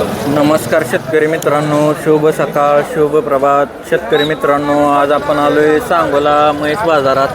नमस्कार शेतकरी मित्रांनो शुभ सकाळ शुभ प्रभात. शेतकरी मित्रांनो आज आपण आलोय सांगोला म्हैस बाजारात.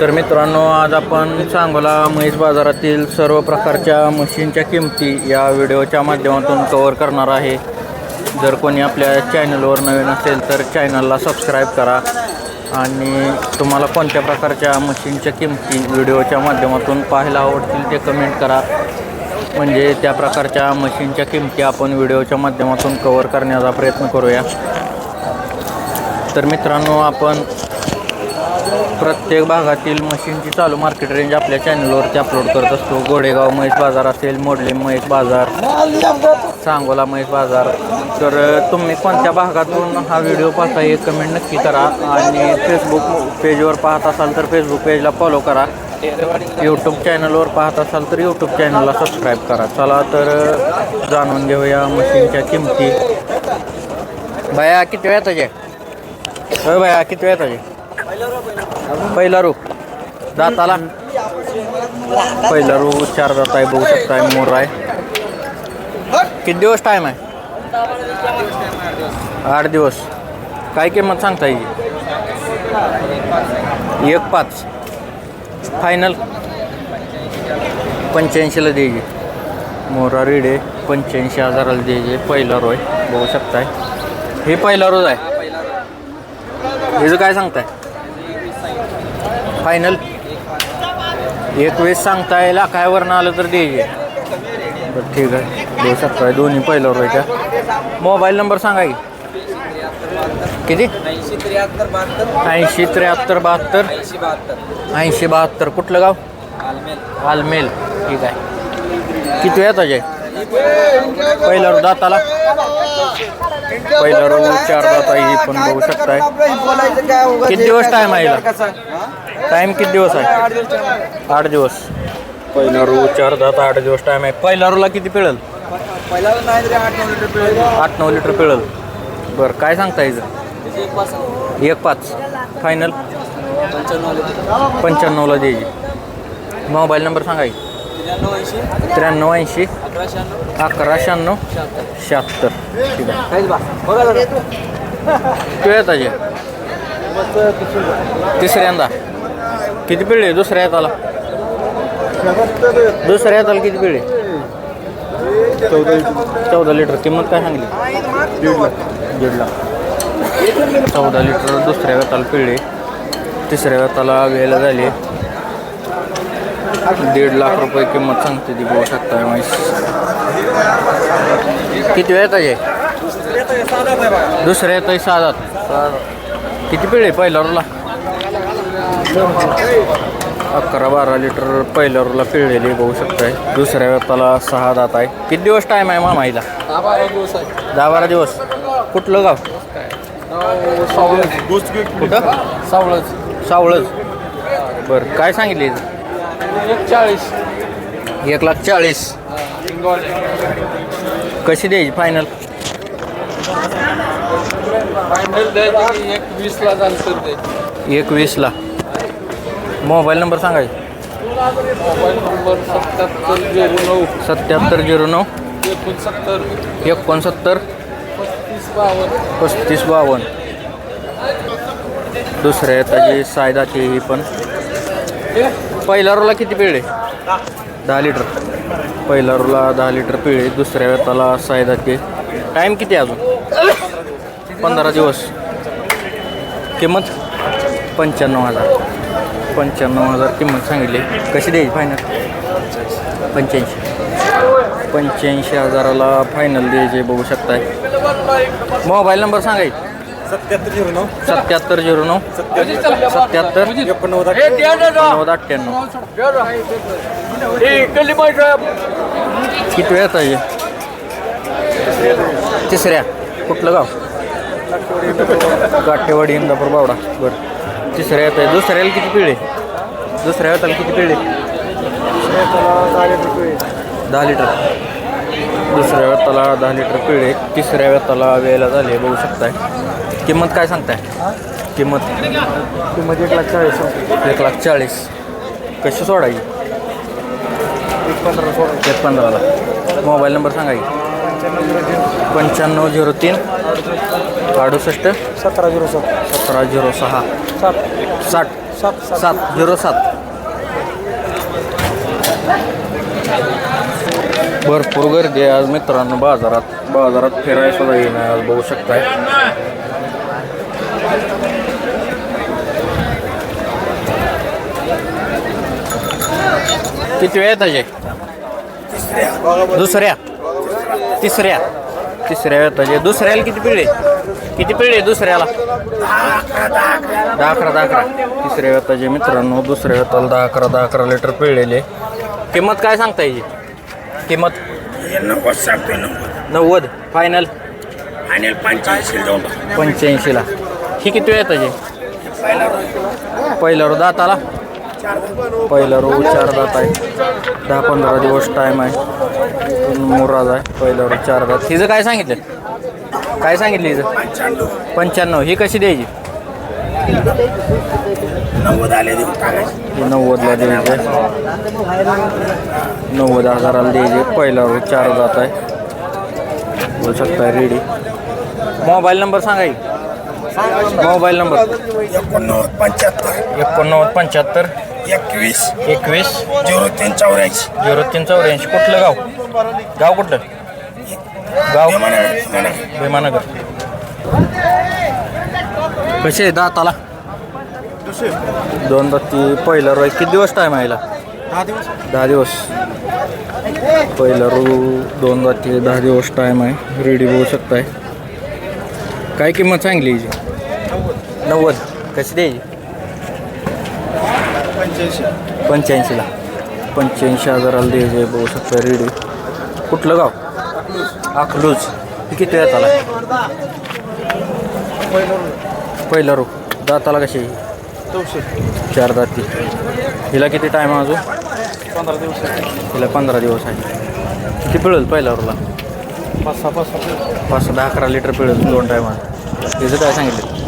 तर मित्रांनो आज आपण सांगोला म्हैस बाजारातील सर्व प्रकारच्या मशीनच्या किमती या व्हिडिओच्या माध्यमातून कवर करणार आहे. जर कोणी आपल्या चॅनलवर नवीन असेल तर चॅनलला सबस्क्राईब करा. आणि तुम्हाला कोणत्या प्रकारच्या मशीनच्या किमती व्हिडिओच्या माध्यमातून पाहायला आवडतील ते कमेंट करा. म्हणजे त्या प्रकारच्या मशीनच्या किमती आपण व्हिडिओच्या माध्यमातून कवर करण्याचा प्रयत्न करूया. तर मित्रांनो आपण प्रत्येक भागातील मशीनची चालू मार्केट रेंज आपल्या चॅनलवरती अपलोड करत असतो. गोडेगाव म्हैस बाजार असेल मोडले महेश बाजार सांगोला महेश बाजार. तर तुम्ही कोणत्या भागातून हा व्हिडिओ पाहता हे कमेंट नक्की करा. आणि फेसबुक पेजवर पाहत असाल तर फेसबुक पेजला फॉलो करा. यूट्यूब चॅनलवर पाहत असाल तर यूट्यूब चॅनलला सबस्क्राईब करा. चला तर जाणून घेऊया मशीनच्या किमती. बाया किती वेळात आहे होय बाया किती वेळात आहे पहिला रू. दाताला. पहिला रू चार दात आहे बघू शकताय मोर आहे. किती दिवस टाईम आहे? आठ दिवस. काय किंमत सांगता येईल एक पाच. फायनल पंच्याऐंशीला द्यायची मोरा रेडे पंच्याऐंशी हजाराला द्यायचे पहिला रोय बघू शकताय. हे पहिला रोज आहे. हेचं काय सांगताय? फायनल एकवीस सांगताय लाखावरनं आलं तर द्यायचे बरं ठीक आहे. बघू शकताय. दोन्ही पहिला रोयच्या मोबाईल नंबर सांगा की. किती? ऐंशी त्र्याहत्तर बहात्तर. ऐंशी त्र्याहत्तर बहात्तर. ऐंशी बहात्तर. ऐंशी बहात्तर. कुठलं गाव? आलमेल. ठीक आहे. किती वेळात अजय? पहिला रो दाताला? पहिला रो चार दात ही पण बघू शकताय. किती दिवस टाईम आहे? टाईम किती दिवस आहे? आठ दिवस पहिला रो चार दात आठ दिवस टाईम आहे. पहिला रोला किती पिळल. आठ नऊ लिटर पिळेल. बरं काय सांगता येईल एक पाच. फायनल पंच्याण्णवला द्यायची. मोबाईल नंबर सांगा त्र्याण्णव ऐंशी. अकरा शहाण्णव. शहात्तर. शहात्तर ठीक आहे. तिसऱ्यांदा किती वेळात आहे तिसऱ्यांदा. किती दुसऱ्या हाताला. दुसऱ्या हाताला किती पिढे चौदा लिटर. किंमत काय सांगली? दीड लाख. चौदा लिटर दुसऱ्या व्यताला पिळले. तिसऱ्या व्यताला वेळेला झाली. दीड लाख रुपये किंमत सांगते ती बघू शकता म्हैस किती वेळ आहे दुसऱ्या येत आहे साधात किती पिढे पहिला रोला? अकरा बारा लिटर पहिल्या रोला पिळलेली बघू शकताय. दुसऱ्या व्यताला सहा दात आहे. किती दिवस टाईम आहे मामाईला दहा बारा दिवस आहे. दहा बारा दिवस. कुठलं गाव? कुठं? सावळज. सावळच बरं काय सांगितले? एक चाळीस. एक लाख चाळीस. कशी द्यायची फायनल फायनल द्यायची एक वीसला द्यायची. एक वीसला. मोबाईल नंबर सांगाय मोबाईल नंबर सत्याहत्तर झिरो नऊ. सत्याहत्तर झिरो नऊ एकोणसत्तर. एकोणसत्तर पस्तीस बावन्न. पस्तीस बावन्न दुसऱ्या येताची सायदाची ही पण. पहिल्या रोला किती पिळे दहा लिटर. पहिल्या रोला दहा लिटर पिळे दुसऱ्या वेताला सायदाची टाईम किती अजून? पंधरा दिवस. किंमत? पंच्याण्णव हजार. पंच्याण्णव हजार किंमत सांगितली. कशी द्यायची फायनल पंच्याऐंशी. पंच्याऐंशी हजाराला फायनल द्यायचे बघू शकताय. मोबाईल नंबर सांगायचे सत्याहत्तर झिरो नऊ. सत्याहत्तर झिरो नऊ. सत्याहत्तर. एकोणनव्वद नव्वद अठ्ठ्याण्णव. किती वेळात आहे तिसऱ्या. कुठलं गाव? काठेवाडी इंदापूर बावडा. बरं. तिसऱ्या येत आहे. दुसऱ्याला किती पिळे? दुसऱ्या येताला किती पिळे? दहा लिटर. दुसऱ्या वेताला दहा लिटर पिळे. तिसऱ्या वेताला वेळेला झाले बघू शकताय. किंमत काय सांगताय? किंमत? किंमत एक लाख चाळीस. एक लाख चाळीस. कशी सोडायची एक पंधरा सोळा एक पंधराला. मोबाईल नंबर सांगा की. पंच्याण्णव झिरो तीन. अडुसष्ट? सतरा झिरो सात सतरा झिरो सहा. सात. साठ सात सात. झिरो सात. भरपूर गर्दी आहे आज मित्रांनो. बाजारात बाजारात फिरायला सुद्धा येणार आज बघू शकताय. किती वेळ त्याचे दुसऱ्या. तिसऱ्या. तिसऱ्या वेताचे दुसऱ्याला किती पिढे किती पिढे दुसऱ्याला? दहा अकरा दहा अकरा. तिसऱ्या वेताचे मित्रांनो दुसऱ्या वेताला दहा अकरा दहा अकरा लिटर पिळलेले किंमत काय सांगता याची किंमत? नव्वद. सांगतोय नव्वद नव्वद फायनल आणि पंच्याऐंशी जाऊन पंच्याऐंशीला. ही किती वेळ त्याचे पहिला रो दाताला? पहिला रो चार दात आहे. दहा पंधरा दिवस टाईम आहे. मोराज आहे. पहिला रो चार दात. हिचं काय सांगितलं? काय सांगितलं हिचं? पंच्याण्णव. पंच्याण्णव. ही कशी द्यायची? नव्वद आले देऊन टाकायचे हे नव्वदला द्यायचे. नव्वद हजाराला द्यायचे. पहिला रो चार जात आहे. होऊ शकता रेडी मोबाईल नंबर सांगा की. Mobile number. एकोणनव्वद पंच्याहत्तर. एकोणनव्वद पंच्याहत्तर. एकवीस. एकवीस. झिरो तीन चौऱ्याऐंशी. झिरो तीन चौऱ्याऐंशी. कुठलं गाव? गाव कुठलं? गाव? भीमानगर. कसे आहे दाताला? दोन ती पहिला रोय किती दिवस टाईम आहे? दहा दिवस. पहिला रू दोन जाती दहा दिवस टाईम आहे. रेडी होऊ शकताय. काय किंमत सांगली हिची? नव्वद. कशी द्यायची? पंच्याऐंशी. पंच्याऐंशीला. पंच्याऐंशी हजाराला द्यायचे बघू शकता रेडी कुठलं गाव? अकलूज. ही किती वेळात आला पहिला रू दाताला कशी चार दाती. हिला किती टाईम अजून? पंधरा दिवस हिला पंधरा दिवस आहे. किती पिळेल पहिला रूला पाच सहा पाच सहा पाच दहा अकरा लिटर पिळेल दोन टायमात तिचं काय सांगितलं?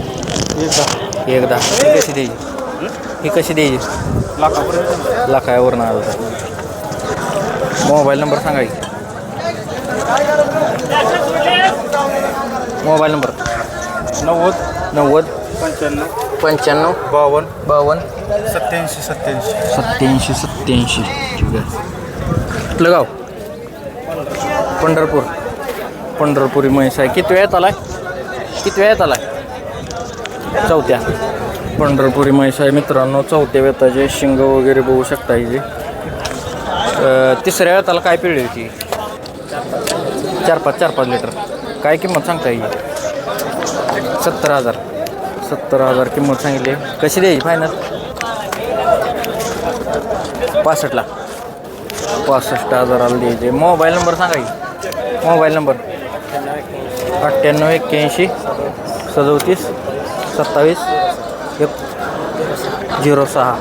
एक दहा एक दहा ही कशी द्यायची? ही कशी द्यायची? लाखापर्यंत लाखावर नाव होतं मोबाईल नंबर सांगा मोबाईल नंबर? नव्वद. नव्वद. पंच्याण्णव. पंच्याण्णव. बावन्न. बावन्न. सत्याऐंशी सत्याऐंशी सत्याऐंशी सत्याऐंशी ठीक आहे. कुठलं गाव? पंढरपूर. पंढरपुरी म्हैस आहे. किती वेळात आलाय? किती वेळात आलाय? चौथ्या. पंढरपुरी म्हैस आहे मित्रांनो. चौथ्या वेताचे शिंग वगैरे बघू शकता इथे तिसऱ्या वेताला काय पिढी होती? चार पाच चार पाच लिटर. काय किंमत सांगता येईल? सत्तर हजार. सत्तर हजार किंमत सांगितली. कशी द्यायची फायनल पासष्टला. पासष्ट हजाराला द्यायचे. मोबाईल नंबर सांगा की. Mobile number. अठ्ठ्याण्णव एक्क्याऐंशी सदोतीस सत्तावीस एक झिरो सहा.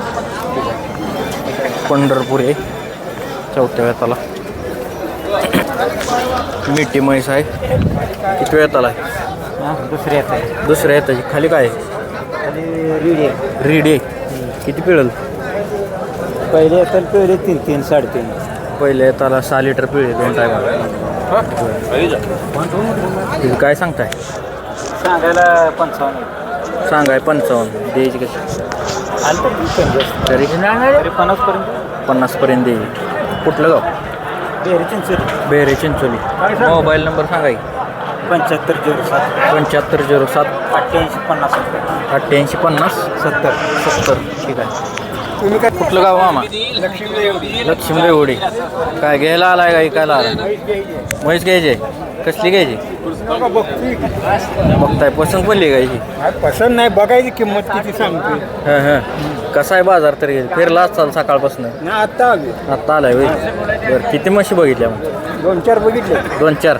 पंढरपूर आहे. चौथ्या वेताला मिठी म्हैस आहे. किती वेताला आहे दुसरी आहे दुसऱ्या येताची खाली काय? रीड आहे. रीड आहे. किती पिळल? पहिले येतात पहिले तीन तीन साडेतीन. पहिले येताला सहा लिटर पिळे दोन टायमाला तिथं काय सांगताय? सांगायला पंचावन्न सांगाय पंचावन्न. द्यायची कशी? आलं तरी पन्नासपर्यंत. पन्नासपर्यंत द्यायची. कुठलं गाव? बेरी चिंचोली. बेरे चिंचोली. मोबाईल नंबर सांगा की. पंच्याहत्तर झिरो सात. पंच्याहत्तर झिरो सात. अठ्ठ्याऐंशी पन्नास अठ्ठ्याऐंशी पन्नास सत्तर. सत्तर. ठीक आहे. तुम्ही काय कुठलं गाव मामा? लक्ष्मी एवढी. लक्ष्मी रेवडी काय घ्यायला आलाय का ऐकायला आलाय? म्हैस घ्यायची कसली घ्यायची? बघताय पसंत पडली घ्यायची पसंत नाही. बघायची किंमत किती सांगते हां हां. कसा आहे बाजार तरी? फिरला असाल सकाळपासून? ना आता आली आत्ता आलाय होय. बरं किती म्हशी बघितल्या मग? दोन चार बघितले. दोन चार.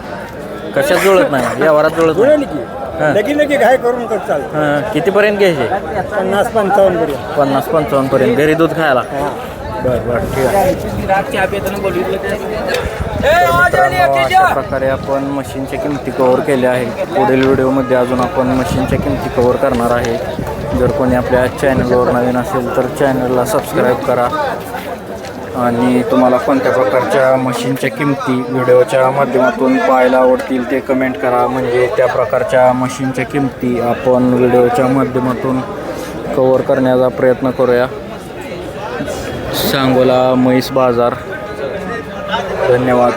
कशात जुळत नाही? व्यवहारात जुळत नाही? जुळेल की. हां. लगी लगी घाय करून कर चालतं हां. कितीपर्यंत घ्यायचे? पन्नास पंचावन्न पर्यंत. पन्नास पंचावन्न पर्यंत. घरी दूध खायला? बरं बरं ठीक आहे. मित्रांनो, अशा प्रकारे आपण मशीनच्या किमती कव्हर केल्या आहेत. पुढील व्हिडिओमध्ये अजून आपण मशीनच्या किमती कव्हर करणार आहे. जर कोणी आपल्या चॅनलवर नवीन असेल तर चॅनलला सबस्क्राईब करा. आणि तुम्हाला कोणत्या प्रकारच्या मशीनच्या किमती व्हिडिओच्या माध्यमातून पाहायला आवडतील ते कमेंट करा. म्हणजे त्या प्रकारच्या मशीनच्या किमती आपण व्हिडिओच्या माध्यमातून कवर करण्याचा प्रयत्न करूया. सांगोला म्हैस बाजार. धन्यवाद.